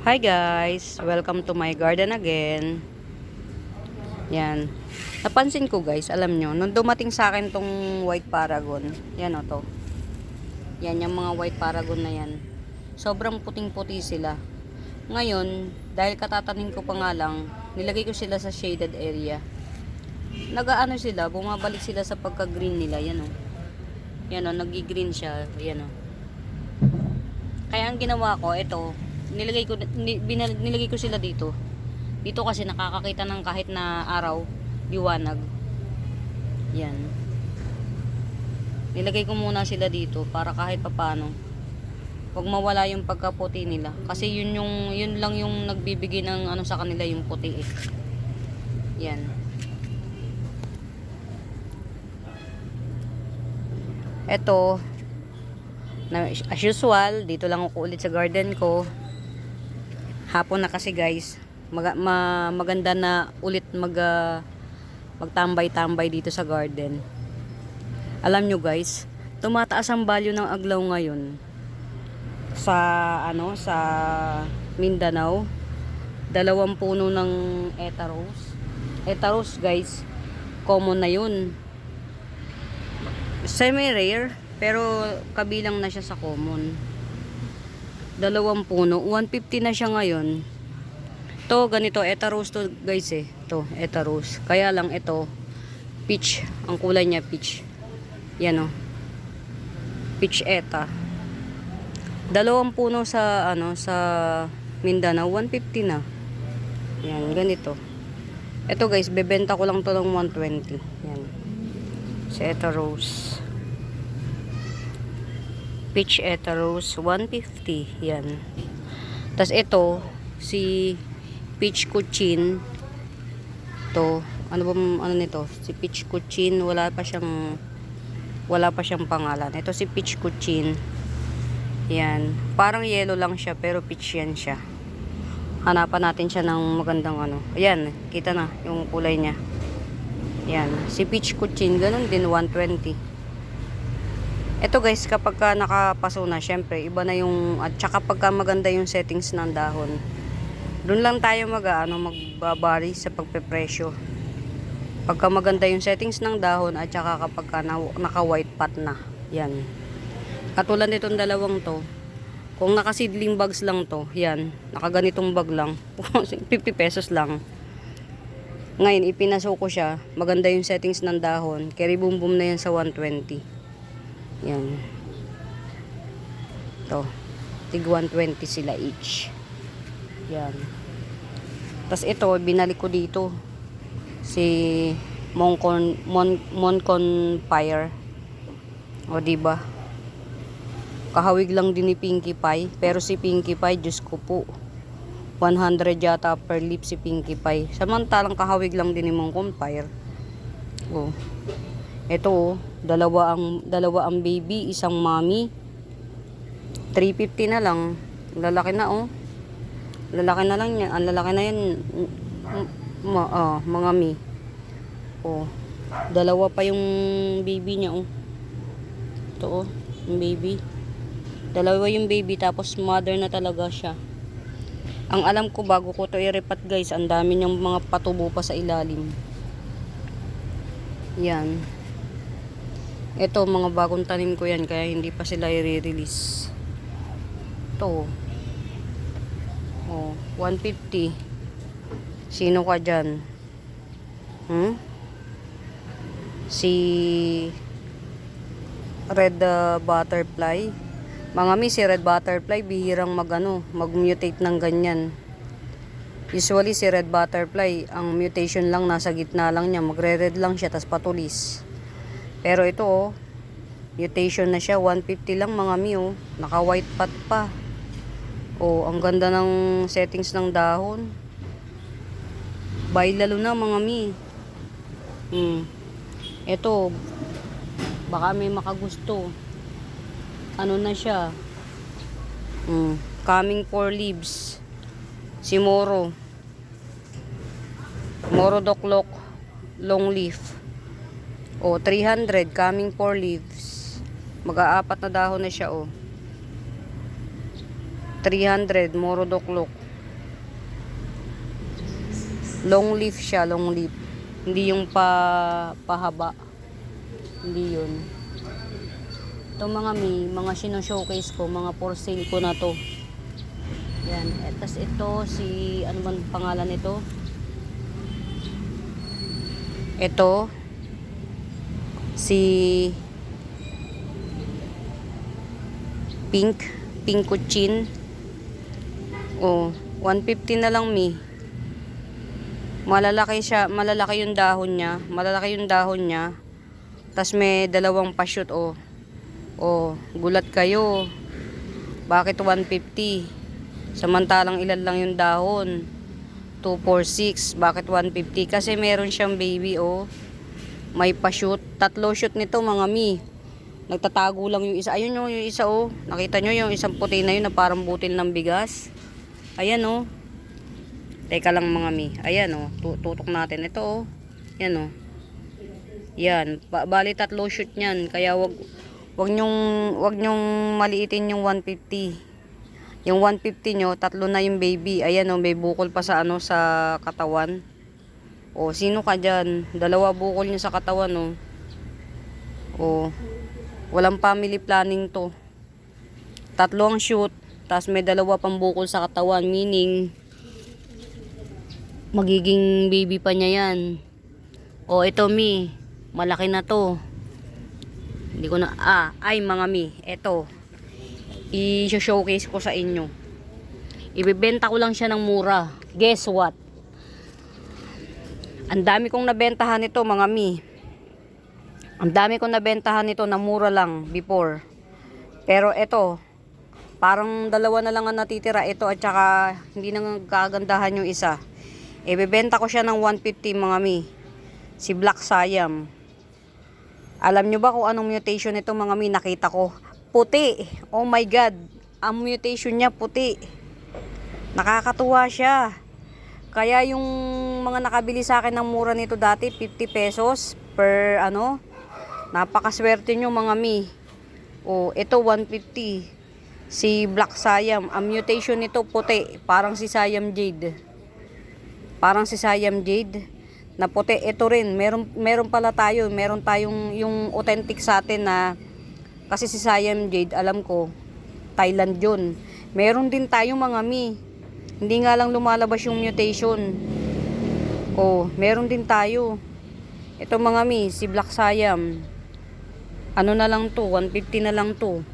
Hi guys! Welcome to my garden again. Yan. Napansin ko guys, alam nyo, nung dumating sa akin tong white paragon, yan o to. Yan, yung mga white paragon na yan. Sobrang puting-puti sila. Ngayon, dahil katatanim ko pa nga lang, nilagay ko sila sa shaded area. Nagaano sila, bumabalik sila sa pagka-green nila, yan o. Yan o, nagi-green siya, yan o. Kaya ang ginawa ko, ito, nilagay ko nilagay ko sila dito. Dito kasi nakakakita ng kahit na araw, liwanag. Yan. Nilagay ko muna sila dito para kahit papano wag mawala yung pagkaputi nila kasi yun yung yun lang yung nagbibigay ng ano sa kanila yung puti eh. Yan. Ito, na, as usual, dito lang ako ulit sa garden ko. Hapon na kasi guys. Mag, ma, maganda na ulit mag, ah, magtambay-tambay dito sa garden. Alam nyo guys, tumataas ang value ng aglaw ngayon sa ano sa Mindanao. Dalawang puno ng etaros. Etaros guys, common na yun. Semi-rare, pero kabilang na siya sa common. Dalawang puno. 150 na siya ngayon. To ganito, etaros to guys eh. To, etaros. Kaya lang ito, peach. Ang kulay niya peach. Yan o. Peach eta. Dalawang puno sa, ano, sa Mindanao. 150 na. Yan, ganito. Ito guys, bebenta ko lang to ng 120. Yan. Si Eta Rose. Peach Eta Rose, 150. Yan. Tapos ito, si Peach Cuchin. To, ano ba, ano nito? Si Peach Cuchin, wala pa siyang, wala pa siyang pangalan. Ito si Peach Cuchin. Yan. Parang yellow lang siya, pero peach yan siya. Hanapan natin siya ng magandang ano. Ayan, kita na yung kulay niya. Yan. Si peach cuchin, ganun din, 120. Ito guys, kapag ka nakapaso na, syempre, iba na yung, at saka pagka maganda yung settings ng dahon, doon lang tayo mag, ano, magbabari sa pagpepresyo. Pagka maganda yung settings ng dahon, at saka kapag ka na, naka-white pot na. Yan. Katulad nitong dalawang to, kung naka-seedling bags lang to, yan, nakaganitong bag lang, 50 pesos lang. Ngayon, ipinaso ko siya. Maganda yung settings ng dahon. Carry boom boom na yan sa 120. Yan. To. Tig 120 sila each. Yan. Tapos ito, binalik ko dito. Si Moncon, Mon, Moncon Fire. O, diba? Kahawig lang din ni Pinkie Pie. Pero si Pinkie Pie, Diyos ko po. 100 yata per lip si Pinkie Pie. Samantalang kahawig lang din ni Mong Compire. Oh. Ito oh, dalawa ang dalawa ang baby, isang mommy. 350 na lang. Lalaki na oh. Lalaki na lang yan. Ang lalaki na yan. Ma, ah, mga mi. Oh. Dalawa pa yung baby niya oh. Ito oh, yung baby. Dalawa yung baby tapos mother na talaga siya. Ang alam ko bago ko to i-repat guys, ang dami niyang mga patubo pa sa ilalim. Yan. Ito mga bagong tanim ko yan kaya hindi pa sila i-release. Ito. Oh, 150. Sino ka dyan? Hmm? Si red uh, butterfly. Mga mi, si red butterfly, bihirang magano, mag-mutate ng ganyan. Usually, si red butterfly, ang mutation lang nasa gitna lang niya. Magre-red lang siya, tas patulis. Pero ito, oh, mutation na siya. 150 lang mga mi, oh. Naka-white pot pa. Oh, ang ganda ng settings ng dahon. Bay lalo na mga mi. Hmm. Ito, baka may makagusto ano na siya mm, coming for leaves si Moro Moro Doklok long leaf o 300 coming for leaves mag-aapat na dahon na siya o 300 Moro Doklok Long leaf siya, long leaf. Hindi yung pa pahaba. Hindi yun. Ito mga mi, mga sino-showcase ko, mga for sale ko na to. Yan. Eh, tas ito, si, ano man pangalan nito? Ito, si pink, pink kuchin. Oh, 150 na lang mi. Malalaki siya, malalaki yung dahon niya, malalaki yung dahon niya. Tas may dalawang pa-shoot oh. Oh, gulat kayo. Bakit 150? Samantalang ilan lang yung dahon. 246. Bakit 150? Kasi meron siyang baby oh. May pa-shoot. Tatlo shoot nito mga mi. Nagtatago lang yung isa. Ayun yung, yung isa oh. Nakita nyo yung isang puti na yun na parang butil ng bigas. Ayan oh. Teka lang mga mi. Ayan oh. Tu- Tutok natin. Ito oh. Yan oh. Yan. Ba- bali tatlo shoot niyan. Kaya wag wag nyong wag nyong maliitin yung 150. Yung 150 nyo, tatlo na yung baby. Ayan oh, may bukol pa sa ano sa katawan. O, sino ka dyan? Dalawa bukol niya sa katawan oh. O, walang family planning to. Tatlo ang shoot, tapos may dalawa pang bukol sa katawan, meaning magiging baby pa niya yan. O, ito mi, malaki na to. Hindi ko na, ah, ay mga mi, ito. I-showcase ko sa inyo. Ibebenta ko lang siya ng mura. Guess what? Ang dami kong nabentahan nito mga mi. Ang dami kong nabentahan nito na mura lang before. Pero ito, parang dalawa na lang ang natitira. Ito at saka hindi na gagandahan yung isa. Ibebenta ko siya ng 150 mga mi. Si Black Siam. Alam nyo ba kung anong mutation nito mga mi? Nakita ko. Puti. Oh my God. Ang mutation niya puti. Nakakatuwa siya. Kaya yung mga nakabili sa akin ng mura nito dati, 50 pesos per ano. Napakaswerte nyo mga mi. O, ito 150. Si Black Siam. Ang mutation nito puti. Parang si Siam Jade. Parang si Siam Jade. Na puti. Ito rin. Meron, meron pala tayo. Meron tayong yung authentic sa atin na kasi si Siam Jade, alam ko, Thailand yun. Meron din tayong mga mi. Hindi nga lang lumalabas yung mutation. Oh, meron din tayo. Ito mga mi, si Black Siam. Ano na lang to, 150 na lang to.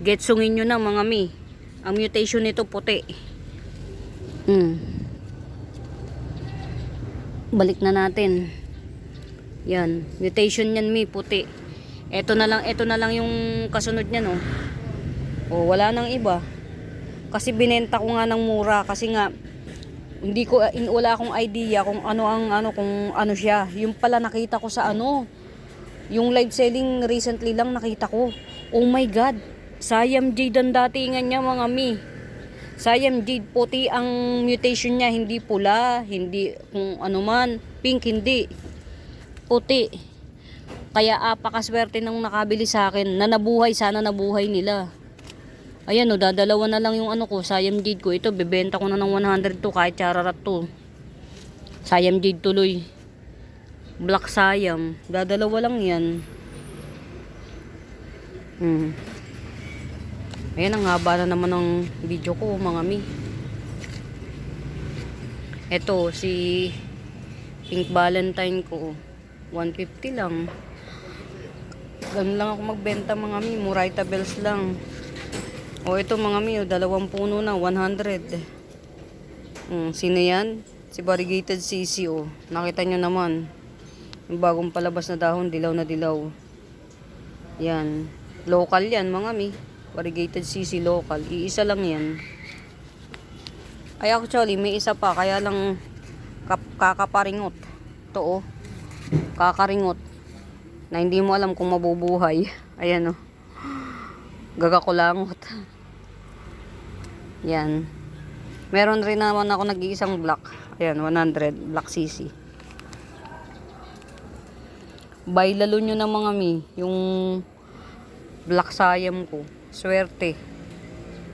Getsungin nyo na mga mi. Ang mutation nito puti. Mm. Balik na natin. Yan, mutation yan mi, puti. Ito na lang, ito na lang yung kasunod niya no. O wala nang iba. Kasi binenta ko nga ng mura kasi nga hindi ko in, wala akong idea kung ano ang ano kung ano siya. Yung pala nakita ko sa ano. Yung live selling recently lang nakita ko. Oh my god. Siam Jade ang datingan niya mga mi. Siam Jade puti ang mutation niya, hindi pula, hindi kung ano man, pink hindi. Puti. Kaya apakaswerte nang nakabili sa akin na nabuhay, sana nabuhay nila. Ayan o, dadalawa na lang yung ano ko, Siam Jade ko. Ito, bebenta ko na ng 100 to kahit chararat to. Siam Jade tuloy. Black Siam. Dadalawa lang yan. Hmm. Ayan, ang haba na naman ng video ko, mga mi. Ito, si Pink Valentine ko. 150 lang. Ganun lang ako magbenta mga mi. Murayta bells lang. O ito mga mi, o, dalawang puno na, 100. Hmm, sino yan? Si Variegated CC o. Nakita nyo naman. Yung bagong palabas na dahon, dilaw na dilaw. Yan. Local yan mga mi. Variegated CC local. Iisa lang yan. Ay actually, may isa pa. Kaya lang kap- kakaparingot. Ito oh. Kakaringot. Na hindi mo alam kung mabubuhay. Ayan oh. Gagakulangot. Yan. Meron rin naman ako nag-iisang black. Ayan, 100. Black CC. Buy lalo nyo na mga mi. Yung black sayam ko. Swerte.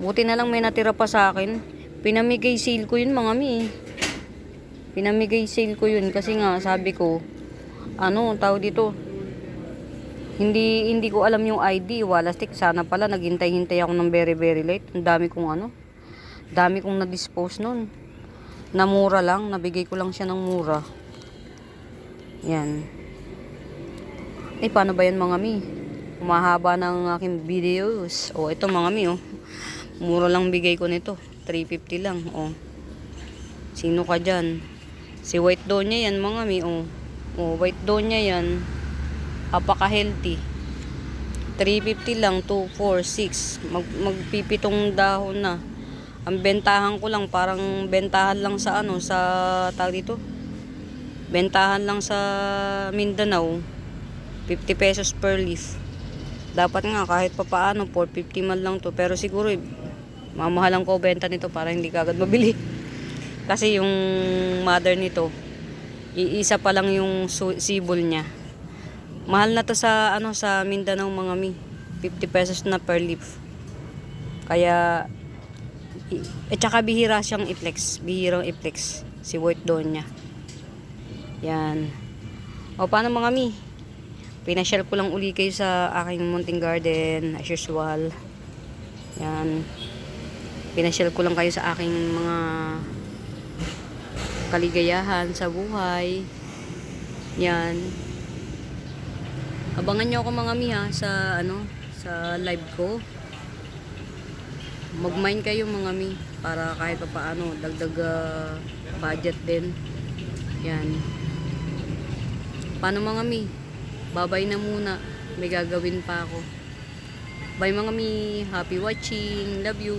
Buti na lang may natira pa sa akin. Pinamigay sale ko yun mga mi. Pinamigay sale ko yun kasi nga sabi ko, ano, tawag dito, hindi hindi ko alam yung ID, Walastik. Sana pala naghintay-hintay ako ng very very late. Ang dami kong ano, dami kong na-dispose nun. Na mura lang, nabigay ko lang siya ng mura. Yan. Eh, paano ba yan mga mi? Umahaba ng aking videos. O, ito mga mi, oh. Mura lang bigay ko nito. 350 lang, oh. Sino ka dyan? Si White Donya yan, mga mi, oh. Oh, White Donya yan. Apaka-healthy. 350 lang, 2, 4, 6. Mag, magpipitong dahon na. Ang bentahan ko lang, parang bentahan lang sa ano, sa tawag dito. Bentahan lang sa Mindanao. 50 pesos per leaf. Dapat nga kahit pa paano, 450 man lang to. Pero siguro, eh, mamahalan ko benta nito para hindi kagad mabili. Kasi yung mother nito, iisa pa lang yung sibol niya. Mahal na to sa ano sa Mindanao mga mi. 50 pesos na per leaf. Kaya at saka bihira siyang i-flex. Bihirang i-flex si White Donya. Yan. O paano mga mi? Pinashare ko lang uli kayo sa aking munting garden as usual. Yan. Pinashare ko lang kayo sa aking mga kaligayahan sa buhay. Yan. Abangan nyo ako mga mi ha sa ano sa live ko. Mag-mine kayo mga mi para kahit pa paano dagdag ah, budget din. Yan. Paano mga mi? Babay na muna. May gagawin pa ako. Bye mga mi. Happy watching. Love you.